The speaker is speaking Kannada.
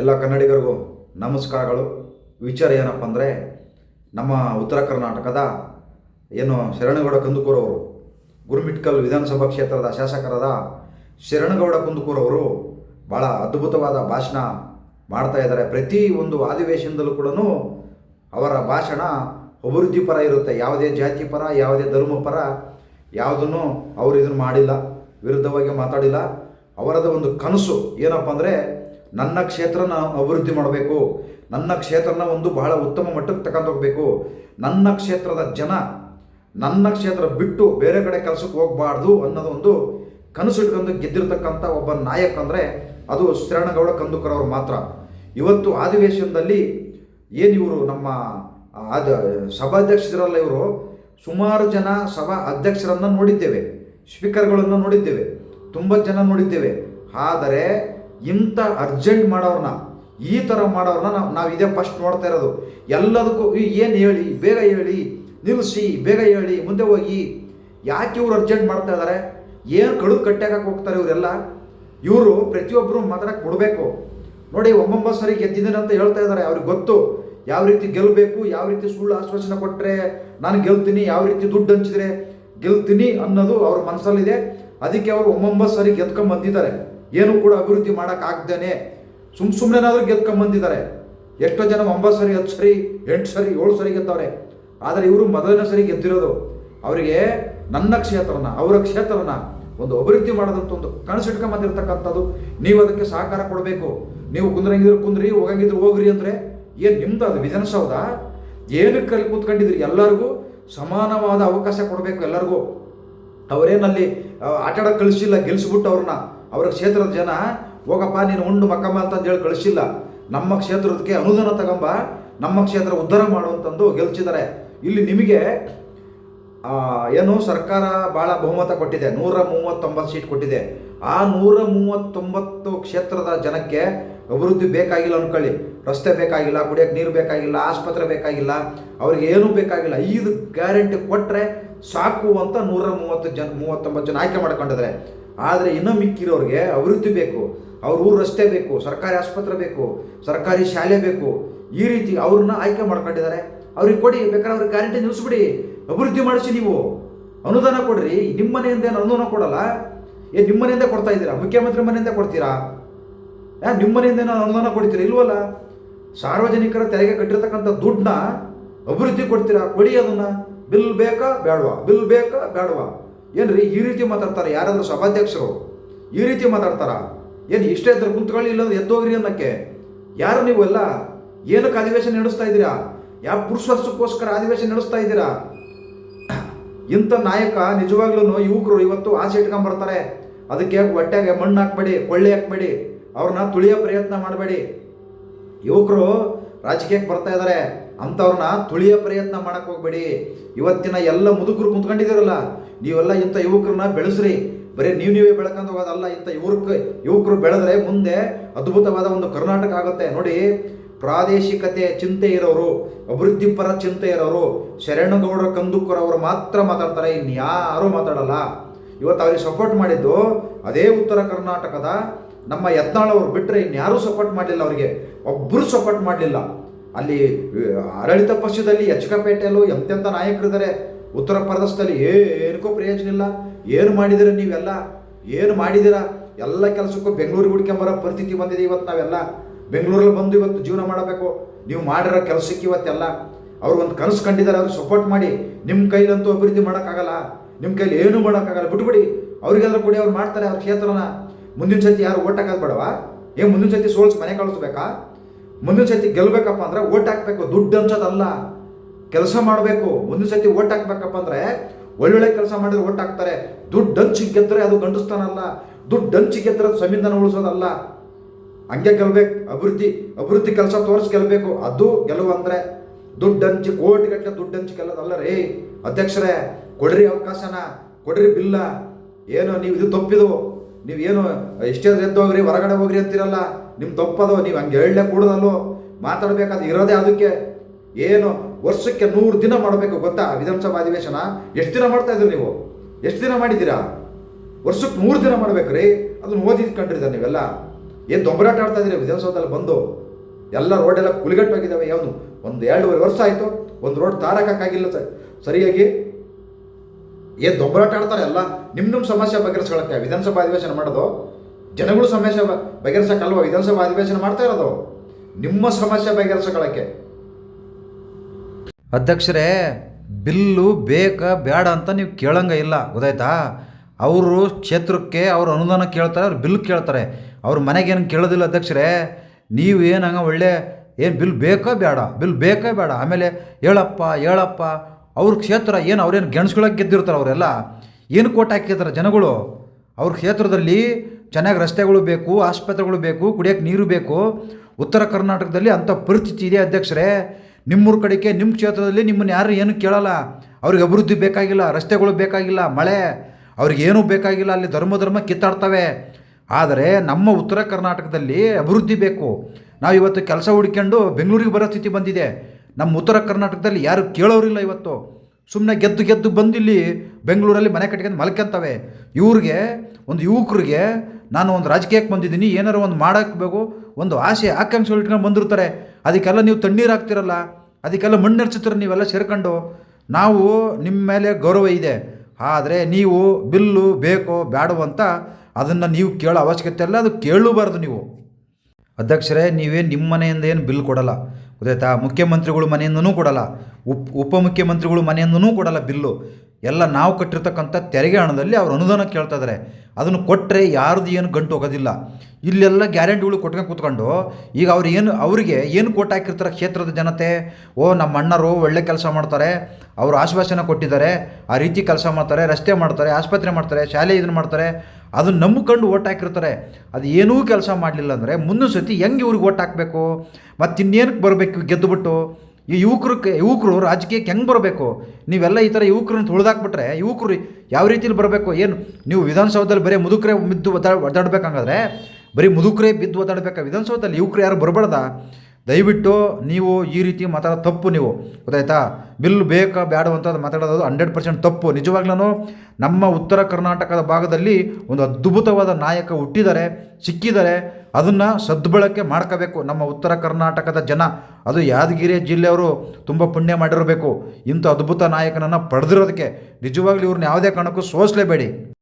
ಎಲ್ಲ ಕನ್ನಡಿಗರಿಗೂ ನಮಸ್ಕಾರಗಳು. ವಿಚಾರ ಏನಪ್ಪ ಅಂದರೆ, ನಮ್ಮ ಉತ್ತರ ಕರ್ನಾಟಕದ ಏನು ಶರಣಗೌಡ ಕುಂದುಕೂರವರು ಗುರುಮಿಟ್ಕಲ್ ವಿಧಾನಸಭಾ ಕ್ಷೇತ್ರದ ಶಾಸಕರಾದ ಶರಣಗೌಡ ಕುಂದುಕೂರವರು ಭಾಳ ಅದ್ಭುತವಾದ ಭಾಷಣ ಮಾಡ್ತಾ ಇದ್ದಾರೆ. ಪ್ರತಿ ಒಂದು ಅಧಿವೇಶನದಲ್ಲೂ ಕೂಡ ಅವರ ಭಾಷಣ ಅಭಿವೃದ್ಧಿ ಪರ ಇರುತ್ತೆ. ಯಾವುದೇ ಜಾತಿ ಪರ, ಯಾವುದೇ ಧರ್ಮ ಪರ ಯಾವುದನ್ನು ಅವರು ಇದನ್ನು ಮಾಡಿಲ್ಲ, ವಿರುದ್ಧವಾಗಿ ಮಾತಾಡಿಲ್ಲ. ಅವರದ ಒಂದು ಕನಸು ಏನಪ್ಪ ಅಂದರೆ ನನ್ನ ಕ್ಷೇತ್ರನ ಅಭಿವೃದ್ಧಿ ಮಾಡಬೇಕು. ನನ್ನ ಕ್ಷೇತ್ರನ ಒಂದು ಬಹಳ ಉತ್ತಮ ಮಟ್ಟಕ್ಕೆ ತಗೊಂಡು ಹೋಗಬೇಕು. ನನ್ನ ಕ್ಷೇತ್ರದ ಜನ, ನನ್ನ ಕ್ಷೇತ್ರ ಬಿಟ್ಟು ಬೇರೆ ಕಡೆ ಕೆಲಸಕ್ಕೆ ಹೋಗಬಾರ್ದು ಅನ್ನೋದು ಒಂದು ಕನಸು ಇಟ್ಕೊಂಡು ಗೆದ್ದಿರ್ತಕ್ಕಂಥ ಒಬ್ಬ ನಾಯಕ ಅಂದರೆ ಅದು ಶರಣಗೌಡ ಕಂದುಕರ್ ಅವರು ಮಾತ್ರ. ಇವತ್ತು ಅಧಿವೇಶನದಲ್ಲಿ ಏನು ಇವರು ನಮ್ಮ ಅದ ಸಭಾಧ್ಯಕ್ಷರಲ್ಲ ಇವರು, ಸುಮಾರು ಜನ ಸಭಾ ಅಧ್ಯಕ್ಷರನ್ನು ನೋಡಿದ್ದೇವೆ. ಸ್ಪೀಕರ್ಗಳನ್ನು ನೋಡಿದ್ದೇವೆ. ತುಂಬ ಜನ ನೋಡಿದ್ದೇವೆ. ಆದರೆ ಇಂಥ ಅರ್ಜೆಂಟ್ ಮಾಡೋರನ್ನ ಈ ಥರ ಮಾಡೋರನ್ನ ನಾವು ನಾವು ಇದೇ ಫಸ್ಟ್ ನೋಡ್ತಾ ಇರೋದು. ಎಲ್ಲದಕ್ಕೂ ಏನು ಹೇಳಿ, ಬೇಗ ಹೇಳಿ ನಿಲ್ಲಿಸಿ ಬೇಗ ಹೇಳಿ, ಮುಂದೆ ಹೋಗಿ. ಯಾಕೆ ಇವ್ರು ಅರ್ಜೆಂಟ್ ಮಾಡ್ತಾ ಇದ್ದಾರೆ ಏನು ಕಡು ಕಟ್ಟಾಕಕ್ಕೆ ಹೋಗ್ತಾರೆ ಇವರೆಲ್ಲ? ಇವರು ಪ್ರತಿಯೊಬ್ಬರು ಮಾತಾಡಕ್ಕೆ ಕೊಡಬೇಕು ನೋಡಿ ಒಬ್ಬೊಬ್ಬ ಸರಿ ಗೆದ್ದಿದ್ದೀನಿ ಅಂತ ಹೇಳ್ತಾ ಇದ್ದಾರೆ ಅವ್ರಿಗೆ ಗೊತ್ತು. ಯಾವ ರೀತಿ ಗೆಲ್ಲಬೇಕು ಯಾವ ರೀತಿ ಸುಳ್ಳು ಆಶ್ವಾಸನೆ ಕೊಟ್ಟರೆ ನಾನು ಗೆಲ್ತೀನಿ, ಯಾವ ರೀತಿ ದುಡ್ಡು ಹಂಚಿದ್ರೆ ಗೆಲ್ತೀನಿ ಅನ್ನೋದು ಅವ್ರ ಮನಸ್ಸಲ್ಲಿದೆ ಅದಕ್ಕೆ ಅವರು ಒಂಬೊಂಬತ್ತು ಸರಿ ಗೆದ್ಕೊಂಡು ಬಂದಿದ್ದಾರೆ. ಏನು ಕೂಡ ಅಭಿವೃದ್ಧಿ ಮಾಡೋಕ್ಕಾಗ್ದೇನೆ ಸುಮ್ ಸುಮ್ಮನೆನಾದರೂ ಗೆದ್ಕೊಂಡ್ ಬಂದಿದ್ದಾರೆ. ಎಷ್ಟೋ ಜನ ಒಂಬತ್ತು ಸರಿ, ಹತ್ತು ಸರಿ, ಎಂಟು ಸರಿ, ಏಳು ಸರಿ ಗೆದ್ದವ್ರೆ. ಆದರೆ ಇವರು ಮೊದಲನೇ ಸರಿ ಗೆದ್ದಿರೋದು. ಅವರಿಗೆ ನನ್ನ ಕ್ಷೇತ್ರನ, ಅವರ ಕ್ಷೇತ್ರನ ಒಂದು ಅಭಿವೃದ್ಧಿ ಮಾಡೋದಂತ ಒಂದು ಕನಸಿಟ್ಕೊಂಡ್ ಬಂದಿರತಕ್ಕಂಥದ್ದು ನೀವು ಅದಕ್ಕೆ ಸಹಕಾರ ಕೊಡಬೇಕು. ನೀವು ಕುಂದ್ರಂಗಿದ್ರು ಕುಂದ್ರಿ, ಹೋಗಂಗಿದ್ರು ಹೋಗ್ರಿ ಅಂದರೆ ಏನು ನಿಮ್ದು ಅದು ವಿಧಾನಸೌಧ ಏನಕ್ಕೆ ಅಲ್ಲಿ ಕೂತ್ಕೊಂಡಿದ್ರಿ? ಎಲ್ಲರಿಗೂ ಸಮಾನವಾದ ಅವಕಾಶ ಕೊಡಬೇಕು ಎಲ್ಲರಿಗೂ. ಅವರೇನಲ್ಲಿ ಆಟ ಆಡೋಕೆ ಕಳಿಸಿಲ್ಲ ಗೆಲ್ಲಿಸ್ಬಿಟ್ಟು ಅವ್ರನ್ನ. ಅವರ ಕ್ಷೇತ್ರದ ಜನ, ಹೋಗಪ್ಪ, ನೀನು ಉಂಡು ಮಕ್ಕಮ್ಮ ಅಂತ ಹೇಳಿ ಕಳಿಸಿಲ್ಲ. ನಮ್ಮ ಕ್ಷೇತ್ರದಕ್ಕೆ ಅನುದಾನ ತಗೊಂಬ, ನಮ್ಮ ಕ್ಷೇತ್ರ ಉದ್ಧಾರ ಮಾಡುವಂತಂದು ಗೆಲ್ಚಿದ್ದಾರೆ ಇಲ್ಲಿ ನಿಮಗೆ ಏನು ಸರ್ಕಾರ ಭಾಳ ಬಹುಮತ ಕೊಟ್ಟಿದೆ, ನೂರ ಮೂವತ್ತೊಂಬತ್ತು ಸೀಟ್ ಕೊಟ್ಟಿದೆ. ಆ ನೂರ ಮೂವತ್ತೊಂಬತ್ತು ಕ್ಷೇತ್ರದ ಜನಕ್ಕೆ ಅಭಿವೃದ್ಧಿ ಬೇಕಾಗಿಲ್ಲ ಅಂದ್ಕೊಳ್ಳಿ ರಸ್ತೆ ಬೇಕಾಗಿಲ್ಲ ಕುಡಿಯೋಕೆ ನೀರು ಬೇಕಾಗಿಲ್ಲ, ಆಸ್ಪತ್ರೆ ಬೇಕಾಗಿಲ್ಲ, ಅವ್ರಿಗೆ ಏನೂ ಬೇಕಾಗಿಲ್ಲ. ಐದು ಗ್ಯಾರಂಟಿ ಕೊಟ್ಟರೆ ಸಾಕು ಅಂತ ನೂರ ಮೂವತ್ತು ಜನ, ಮೂವತ್ತೊಂಬತ್ತು ಜನ ಆಯ್ಕೆ ಮಾಡ್ಕೊಂಡಿದ್ದಾರೆ. ಆದರೆ ಇನ್ನೂ ಮಿಕ್ಕಿರೋರಿಗೆ ಅಭಿವೃದ್ಧಿ ಬೇಕು, ಅವ್ರ ಊರು ರಸ್ತೆ ಬೇಕು, ಸರ್ಕಾರಿ ಆಸ್ಪತ್ರೆ ಬೇಕು, ಸರ್ಕಾರಿ ಶಾಲೆ ಬೇಕು. ಈ ರೀತಿ ಅವ್ರನ್ನ ಆಯ್ಕೆ ಮಾಡ್ಕೊಂಡಿದ್ದಾರೆ. ಅವ್ರಿಗೆ ಕೊಡಿ, ಬೇಕಾದ್ರೆ ಅವ್ರಿಗೆ ಗ್ಯಾರಂಟಿ ನಿಲ್ಲಿಸ್ಬಿಡಿ ಅಭಿವೃದ್ಧಿ ಮಾಡಿಸಿ ನೀವು. ಅನುದಾನ ಕೊಡ್ರಿ. ನಿಮ್ಮ ಮನೆಯಿಂದ ಏನು ಅನುದಾನ ಕೊಡಲ್ಲ? ಏ ನಿಮ್ಮ ಮನೆಯಿಂದ ಕೊಡ್ತಾ ಇದ್ದೀರಾ? ಮುಖ್ಯಮಂತ್ರಿ ಮನೆಯಿಂದ ಕೊಡ್ತೀರಾ? ಯಾ ನಿಮ್ಮ ಮನೆಯಿಂದ ಏನೋ ಅನುದಾನ ಕೊಡ್ತೀರಾ ಇಲ್ವಲ್ಲ? ಸಾರ್ವಜನಿಕರ ತೆರಿಗೆ ಕಟ್ಟಿರ್ತಕ್ಕಂಥ ದುಡ್ಡನ್ನ ಅಭಿವೃದ್ಧಿ ಕೊಡ್ತೀರಾ? ಕೊಡಿ ಅದನ್ನ. ಬಿಲ್ ಬೇಕಾ ಬೇಡವಾ ಬಿಲ್ ಬೇಕಾ ಬೇಡವಾ ಏನ್ರಿ ಈ ರೀತಿ ಮಾತಾಡ್ತಾರೆ? ಯಾರಾದರೂ ಸಭಾಧ್ಯಕ್ಷರು ಈ ರೀತಿ ಮಾತಾಡ್ತಾರ? ಏನು ಇಷ್ಟೇ ಇದ್ರೆ ಕುಂತ್ಕೊಳ್ಳಿ ಇಲ್ಲ ಎದ್ದೋಗ್ರಿ ಅನ್ನಕ್ಕೆ. ಯಾರು ನೀವು ಎಲ್ಲ? ಏನಕ್ಕೆ ಅಧಿವೇಶನ ನಡೆಸ್ತಾ ಇದ್ದೀರಾ? ಯಾವ ಪುರುಷಸ್ಥಕ್ಕೋಸ್ಕರ ಅಧಿವೇಶನ ನಡೆಸ್ತಾ ಇದ್ದೀರಾ? ಇಂಥ ನಾಯಕ ನಿಜವಾಗ್ಲೂ ಯುವಕರು ಇವತ್ತು ಆಸೆ ಇಟ್ಕೊಂಡ್ಬರ್ತಾರೆ ಅದಕ್ಕೆ ಹೊಟ್ಟೆಗೆ ಮಣ್ಣು ಹಾಕ್ಬೇಡಿ, ಕೊಳ್ಳೆ ಹಾಕ್ಬೇಡಿ, ಅವ್ರನ್ನ ತುಳಿಯೋ ಪ್ರಯತ್ನ ಮಾಡಬೇಡಿ. ಯುವಕರು ರಾಜಕೀಯಕ್ಕೆ ಬರ್ತಾ ಇದ್ದಾರೆ. ಅಂಥವ್ರನ್ನ ತುಳಿಯೋ ಪ್ರಯತ್ನ ಮಾಡಕ್ಕೆ ಹೋಗ್ಬೇಡಿ. ಇವತ್ತಿನ ಎಲ್ಲ ಮುದುಕರು ಕುಂತ್ಕೊಂಡಿದ್ದೀರಲ್ಲ, ನೀವೆಲ್ಲ ಇಂಥ ಯುವಕರನ್ನ ಬೆಳೆಸ್ರಿ. ಬರೀ ನೀವು ನೀವೇ ಬೆಳಕಂತ ಹೋಗೋದಲ್ಲ, ಇಂಥ ಯುವಕ ಯುವಕರು ಬೆಳೆದ್ರೆ ಮುಂದೆ ಅದ್ಭುತವಾದ ಒಂದು ಕರ್ನಾಟಕ ಆಗುತ್ತೆ. ನೋಡಿ, ಪ್ರಾದೇಶಿಕತೆ ಚಿಂತೆ ಇರೋರು, ಅಭಿವೃದ್ಧಿಪರ ಚಿಂತೆ ಇರೋರು, ಶರಣಗೌಡ ಕಂದುಕರ್ ಅವರು ಮಾತ್ರ ಮಾತಾಡ್ತಾರೆ ಇನ್ಯಾರೂ ಮಾತಾಡಲ್ಲ. ಇವತ್ತು ಅವ್ರಿಗೆ ಸಪೋರ್ಟ್ ಮಾಡಿದ್ದು ಅದೇ ಉತ್ತರ ಕರ್ನಾಟಕದ ನಮ್ಮ ಯತ್ನಾಳವ್ರು ಬಿಟ್ಟರೆ ಇನ್ಯಾರೂ ಸಪೋರ್ಟ್ ಮಾಡಲಿಲ್ಲ ಅವರಿಗೆ. ಒಬ್ಬರು ಸಪೋರ್ಟ್ ಮಾಡಲಿಲ್ಲ. ಅಲ್ಲಿ ಆಡಳಿತ ಪಕ್ಷದಲ್ಲಿ ಎಚ್ಕಪೇಟೆಯಲ್ಲೂ ಎಂತೆಂಥ ನಾಯಕರಿದ್ದಾರೆ. ಉತ್ತರ ಪ್ರದೇಶದಲ್ಲಿ ಏನಕ್ಕೂ ಪ್ರಯೋಜನ ಇಲ್ಲ. ಏನು ಮಾಡಿದಿರ ನೀವೆಲ್ಲ? ಏನು ಮಾಡಿದಿರ ಎಲ್ಲ ಕೆಲಸಕ್ಕೂ ಬೆಂಗಳೂರಿಗೆ ಹುಡ್ಕೊಂಬರೋ ಪರಿಸ್ಥಿತಿ ಬಂದಿದೆ ಇವತ್ತು ನಾವೆಲ್ಲ. ಬೆಂಗಳೂರಲ್ಲಿ ಬಂದು ಇವತ್ತು ಜೀವನ ಮಾಡಬೇಕು. ನೀವು ಮಾಡಿರೋ ಕೆಲಸಕ್ಕೆ ಇವತ್ತೆಲ್ಲ. ಅವ್ರು ಒಂದು ಕನಸು ಕಂಡಿದ್ದಾರೆ, ಅವ್ರಿಗೆ ಸಪೋರ್ಟ್ ಮಾಡಿ. ನಿಮ್ಮ ಕೈಲಂತೂ ಅಭಿವೃದ್ಧಿ ಮಾಡೋಕ್ಕಾಗಲ್ಲ. ನಿಮ್ಮ ಕೈಲಿ ಏನೂ ಮಾಡೋಕ್ಕಾಗಲ್ಲ. ಬಿಟ್ಬಿಡಿ. ಅವ್ರಿಗೆಲ್ಲ ಕೊಡಿ, ಅವ್ರು ಮಾಡ್ತಾರೆ, ಅವ್ರ ಕ್ಷೇತ್ರನ. ಮುಂದಿನ ಸತಿ ಯಾರು ಬೇಡವಾ? ಏ, ಮುಂದಿನ ಸತಿ ಸೋಲ್ಸಿ ಮನೆ ಕಳಿಸ್ಬೇಕಾ? ಮುಂದಿನ ಸತಿ ಗೆಲ್ಬೇಕಪ್ಪ ಅಂದ್ರೆ ಓಟ್ ಹಾಕ್ಬೇಕು. ದುಡ್ಡು ಹಂಚೋದಲ್ಲ. ಕೆಲಸ ಮಾಡಬೇಕು. ಮುಂದಿನ ಸತಿ ಓಟ್ ಹಾಕ್ಬೇಕಪ್ಪ ಅಂದ್ರೆ ಒಳ್ಳೊಳ್ಳೆ ಕೆಲಸ ಮಾಡಿದ್ರೆ ಓಟ್ ಹಾಕ್ತಾರೆ. ದುಡ್ಡು ಹಂಚಿ ಗೆದ್ದರೆ ಅದು ಗಂಡಸ್ತಾನಲ್ಲ. ದುಡ್ಡು ಹಂಚಿ ಗೆದ್ದರೆ ಅದು ಸಂವಿಧಾನ ಉಳಿಸೋದಲ್ಲ. ಹಂಗೆ ಗೆಲ್ಬೇಕು. ಅಭಿವೃದ್ಧಿ ಅಭಿವೃದ್ಧಿ ಕೆಲಸ ತೋರಿಸಿ ಗೆಲ್ಲಬೇಕು ಅದು ಗೆಲುವು ಅಂದರೆ ದುಡ್ಡು ಹಂಚಿ ಕೋಟಿ ಗಟ್ಟಲೆ ದುಡ್ಡು ಹಂಚಿ ಗೆಲ್ಲೋದಲ್ಲ ರೀ. ಅಧ್ಯಕ್ಷರೇ, ಕೊಡ್ರಿ ಅವಕಾಶನ, ಕೊಡ್ರಿ ಬಿಲ್ಲ. ಏನು ನೀವು ಇದು ತಪ್ಪಿದು, ನೀವು ಎಷ್ಟೇ ಎದ್ದು ಹೋಗ್ರಿ ಹೊರಗಡೆ ಹೋಗ್ರಿ ಅಂತೀರಲ್ಲ. ನಿಮ್ಮ ತಪ್ಪದು, ನೀವು ಹಂಗೆ ಹೇಳಲೇ ಕೂಡದಲ್ಲೋ ಮಾತಾಡಬೇಕಾದ ಇರೋದೇ ಅದಕ್ಕೆ. ಏನು, ವರ್ಷಕ್ಕೆ ನೂರು ದಿನ ಮಾಡಬೇಕು ಗೊತ್ತಾ ವಿಧಾನಸಭಾ ಅಧಿವೇಶನ? ಎಷ್ಟು ದಿನ ಮಾಡ್ತಾ ಇದ್ರಿ ನೀವು? ಎಷ್ಟು ದಿನ ಮಾಡಿದ್ದೀರಾ? ವರ್ಷಕ್ಕೆ ನೂರು ದಿನ ಮಾಡ್ಬೇಕ್ರಿ ಅದನ್ನ ಓದಿದ್ ಕಂಡಿರ್ತಾರೆ ನೀವೆಲ್ಲ? ಏನು ದೊಂಬರಾಟ ಆಡ್ತಾ ಇದ್ದೀರಿ ವಿಧಾನಸೌಧದಲ್ಲಿ ಬಂದು? ಎಲ್ಲ ರೋಡೆಲ್ಲ ಕುಲಿಗಟ್ಟೋಗಿದ್ದಾವೆ, ಯಾವುದು? ಒಂದು ಎರಡೂವರೆ ವರ್ಷ ಆಯಿತು, ಒಂದು ರೋಡ್ ತಾರಕ್ಕಾಗಿಲ್ಲ ಸರ್. ಸರಿಯಾಗಿ? ಏನು ದೊಂಬರಾಟ ಆಡ್ತಾರೆ ಎಲ್ಲ? ನಿಮ್ಮ ನಿಮ್ಮ ಸಮಸ್ಯೆ ಬಗೆಹರಿಸ್ಕೊಳಕ್ಕೆ ವಿಧಾನಸಭಾ ಅಧಿವೇಶನ ಮಾಡೋದು? ಜನಗಳು ಸಮಸ್ಯೆ ಬಗೆಹರಿಸೋಕ್ಕಲ್ವ? ವಿಧಾನಸಭಾ ಅಧಿವೇಶನ ಮಾಡ್ತಾ ಇರೋದು. ನಿಮ್ಮ ಸಮಸ್ಯೆ ಬಗೆಹರಿಸೋಕೊಳ್ಳೋಕ್ಕೆ ಅಧ್ಯಕ್ಷರೇ, ಬಿಲ್ಲು ಬೇಕಾ ಬೇಡ ಅಂತ ನೀವು ಕೇಳಂಗ ಇಲ್ಲ. ಗೊತ್ತಾಯ್ತಾ? ಅವರು ಕ್ಷೇತ್ರಕ್ಕೆ ಅವ್ರ ಅನುದಾನ ಕೇಳ್ತಾರೆ, ಅವ್ರು ಬಿಲ್ ಕೇಳ್ತಾರೆ. ಅವ್ರ ಮನೆಗೇನು ಕೇಳೋದಿಲ್ಲ ಅಧ್ಯಕ್ಷರೇ, ನೀವು ಏನು ಹಂಗೆ ಒಳ್ಳೆ, ಏನು ಬಿಲ್ ಬೇಕೋ ಬೇಡ ಬಿಲ್ ಬೇಕಾ ಬೇಡ ಆಮೇಲೆ ಹೇಳಪ್ಪ ಹೇಳಪ್ಪ, ಅವ್ರ ಕ್ಷೇತ್ರ ಏನು ಅವ್ರೇನು ಗೆಣಸ್ಕೊಳಕ್ಕೆ ಗೆದ್ದಿರ್ತಾರೆ ಅವರೆಲ್ಲ? ಏನು ಕೋಟ್ ಹಾಕಿರ್ತಾರೆ ಜನಗಳು? ಅವ್ರ ಕ್ಷೇತ್ರದಲ್ಲಿ ಚೆನ್ನಾಗಿ ರಸ್ತೆಗಳು ಬೇಕು, ಆಸ್ಪತ್ರೆಗಳು ಬೇಕು ಕುಡಿಯೋಕ್ಕೆ ನೀರು ಬೇಕು. ಉತ್ತರ ಕರ್ನಾಟಕದಲ್ಲಿ ಅಂಥ ಪರಿಸ್ಥಿತಿ ಇದೆ ಅಧ್ಯಕ್ಷರೇ. ನಿಮ್ಮೂರ ಕಡೆಗೆ ನಿಮ್ಮ ಕ್ಷೇತ್ರದಲ್ಲಿ ನಿಮ್ಮನ್ನು ಯಾರು ಏನು ಕೇಳಲ್ಲ. ಅವ್ರಿಗೆ ಅಭಿವೃದ್ಧಿ ಬೇಕಾಗಿಲ್ಲ, ರಸ್ತೆಗಳು ಬೇಕಾಗಿಲ್ಲ, ಮಳೆ. ಅವ್ರಿಗೆ ಏನೂ ಬೇಕಾಗಿಲ್ಲ, ಅಲ್ಲಿ ಧರ್ಮ ಧರ್ಮ ಕಿತ್ತಾಡ್ತವೆ. ಆದರೆ ನಮ್ಮ ಉತ್ತರ ಕರ್ನಾಟಕದಲ್ಲಿ ಅಭಿವೃದ್ಧಿ ಬೇಕು. ನಾವು ಇವತ್ತು ಕೆಲಸ ಹುಡ್ಕೊಂಡು ಬೆಂಗಳೂರಿಗೆ ಬರೋ ಸ್ಥಿತಿ ಬಂದಿದೆ. ನಮ್ಮ ಉತ್ತರ ಕರ್ನಾಟಕದಲ್ಲಿ ಯಾರು ಕೇಳೋರಿಲ್ಲ ಇವತ್ತು. ಸುಮ್ಮನೆ ಗೆದ್ದು ಗೆದ್ದು ಬಂದಿಲ್ಲಿ ಬೆಂಗಳೂರಲ್ಲಿ ಮನೆ ಕಟ್ಕೊಂಡು ಮಲ್ಕೊಂತವೆ. ಇವ್ರಿಗೆ, ಒಂದು ಯುವಕರಿಗೆ ನಾನು ಒಂದು ರಾಜಕೀಯಕ್ಕೆ ಬಂದಿದ್ದೀನಿ ಏನಾರು ಒಂದು ಮಾಡಬೇಕು ಒಂದು ಆಸೆ ಆಕಾಂಕ್ಷೆಗಳು ಇಟ್ಕೊಂಡು ಬಂದಿರ್ತಾರೆ. ಅದಕ್ಕೆಲ್ಲ ನೀವು ತಣ್ಣೀರು ಹಾಕ್ತಿರಲ್ಲ, ಅದಕ್ಕೆಲ್ಲ ಮಣ್ಣು ಹರ್ಚಿತೀರ ನೀವೆಲ್ಲ ಸೇರ್ಕೊಂಡು, ನಾವು ನಿಮ್ಮ ಮೇಲೆ ಗೌರವ ಇದೆ. ಆದರೆ ನೀವು ಬಿಲ್ಲು ಬೇಕೋ ಬೇಡವೋ ಅಂತ ಅದನ್ನು ನೀವು ಕೇಳೋ ಅವಶ್ಯಕತೆ ಅಲ್ಲ ಅದು ಕೇಳಲೂಬಾರ್ದು ನೀವು. ಅಧ್ಯಕ್ಷರೇ ನೀವೇನು ನಿಮ್ಮ ಮನೆಯಿಂದ ಏನು ಬಿಲ್ ಕೊಡಲ್ಲ. ಗೊತ್ತಾಯ್ತಾ? ಮುಖ್ಯಮಂತ್ರಿಗಳು ಮನೆಯಿಂದನೂ ಕೊಡಲ್ಲ. ಉಪ್, ಉಪಮುಖ್ಯಮಂತ್ರಿಗಳು ಮನೆಯಿಂದನೂ ಕೊಡಲ್ಲ ಬಿಲ್ಲು. ಎಲ್ಲ ನಾವು ಕಟ್ಟಿರ್ತಕ್ಕಂಥ ತೆರಿಗೆ ಹಣದಲ್ಲಿ ಅವರು ಅನುದಾನ ಕೇಳ್ತಾ ಇದ್ದಾರೆ ಅದನ್ನು ಕೊಟ್ಟರೆ ಯಾರ್ದು ಏನು ಗಂಟು ಹೋಗೋದಿಲ್ಲ ಇಲ್ಲೆಲ್ಲ ಗ್ಯಾರಂಟಿಗಳು ಕೊಟ್ಕೊಂಡು ಕೂತ್ಕೊಂಡು, ಈಗ ಅವ್ರು ಏನು, ಅವರಿಗೆ ಏನು ಕೊಟ್ಟು ಹಾಕಿರ್ತಾರೆ ಕ್ಷೇತ್ರದ ಜನತೆ, ಓ ನಮ್ಮ ಅಣ್ಣರು ಒಳ್ಳೆ ಕೆಲಸ ಮಾಡ್ತಾರೆ, ಅವರು ಆಶ್ವಾಸನೆ ಕೊಟ್ಟಿದ್ದಾರೆ, ಆ ರೀತಿ ಕೆಲಸ ಮಾಡ್ತಾರೆ, ರಸ್ತೆ ಮಾಡ್ತಾರೆ, ಆಸ್ಪತ್ರೆ ಮಾಡ್ತಾರೆ, ಶಾಲೆ ಇದನ್ನು ಮಾಡ್ತಾರೆ ಅದನ್ನು ನಂಬಿಕೊಂಡು ಓಟ್ ಹಾಕಿರ್ತಾರೆ. ಅದು ಏನೂ ಕೆಲಸ ಮಾಡಲಿಲ್ಲ ಅಂದರೆ ಮುಂದಿನ ಸತಿ ಹೆಂಗೆ ಇವ್ರಿಗೆ ಓಟ್ ಹಾಕಬೇಕು? ಮತ್ತು ಇನ್ನೇನಕ್ಕೆ ಬರಬೇಕು ಗೆದ್ದುಬಿಟ್ಟು? ಈ ಯುವಕರು ಯುವಕರು ರಾಜಕೀಯಕ್ಕೆ ಹೆಂಗೆ ಬರಬೇಕು? ನೀವೆಲ್ಲ ಈ ಥರ ಯುವಕರನ್ನ ತುಳಿದಾಕ್ಬಿಟ್ರೆ ಯುವಕರು ಯಾವ ರೀತಿಲಿ ಬರಬೇಕು? ಏನು ನೀವು ವಿಧಾನಸೌಧದಲ್ಲಿ ಬರೀ ಮುದುಕರೇ ಬಿದ್ದು ಒದಾ ಒದಾಡ್ಬೇಕಂಗಾದ್ರೆ ಬರೀ ಮುದುಕರೇ ಬಿದ್ದು ಒದ್ದಾಡಬೇಕಾ ವಿಧಾನಸೌಧದಲ್ಲಿ ಯುವಕರು ಯಾರು ಬರಬಾರ್ದ? ದಯವಿಟ್ಟು ನೀವು ಈ ರೀತಿ ಮಾತಾಡೋದು ತಪ್ಪು ನೀವು. ಗೊತ್ತಾಯ್ತಾ? ಬಿಲ್ ಬೇಕಾ ಬೇಡ ಅಂತ ಮಾತಾಡೋದು ಹಂಡ್ರೆಡ್ ಪರ್ಸೆಂಟ್ ತಪ್ಪು. ನಿಜವಾಗ್ಲೂ ನಮ್ಮ ಉತ್ತರ ಕರ್ನಾಟಕದ ಭಾಗದಲ್ಲಿ ಒಂದು ಅದ್ಭುತವಾದ ನಾಯಕ ಹುಟ್ಟಿದ್ದಾರೆ, ಸಿಕ್ಕಿದ್ದಾರೆ. ಅದನ್ನು ಸದ್ಬಳಕೆ ಮಾಡ್ಕೋಬೇಕು. ನಮ್ಮ ಉತ್ತರ ಕರ್ನಾಟಕದ ಜನ, ಅದು ಯಾದಗಿರಿ ಜಿಲ್ಲೆಯವರು ತುಂಬ ಪುಣ್ಯ ಮಾಡಿರಬೇಕು. ಇಂಥ ಅದ್ಭುತ ನಾಯಕನನ್ನು ಪಡೆದಿರೋದಕ್ಕೆ ನಿಜವಾಗ್ಲೂ ಇವ್ರನ್ನ ಯಾವುದೇ ಕಾರಣಕ್ಕೂ ಸೋಸಲೇಬೇಡಿ.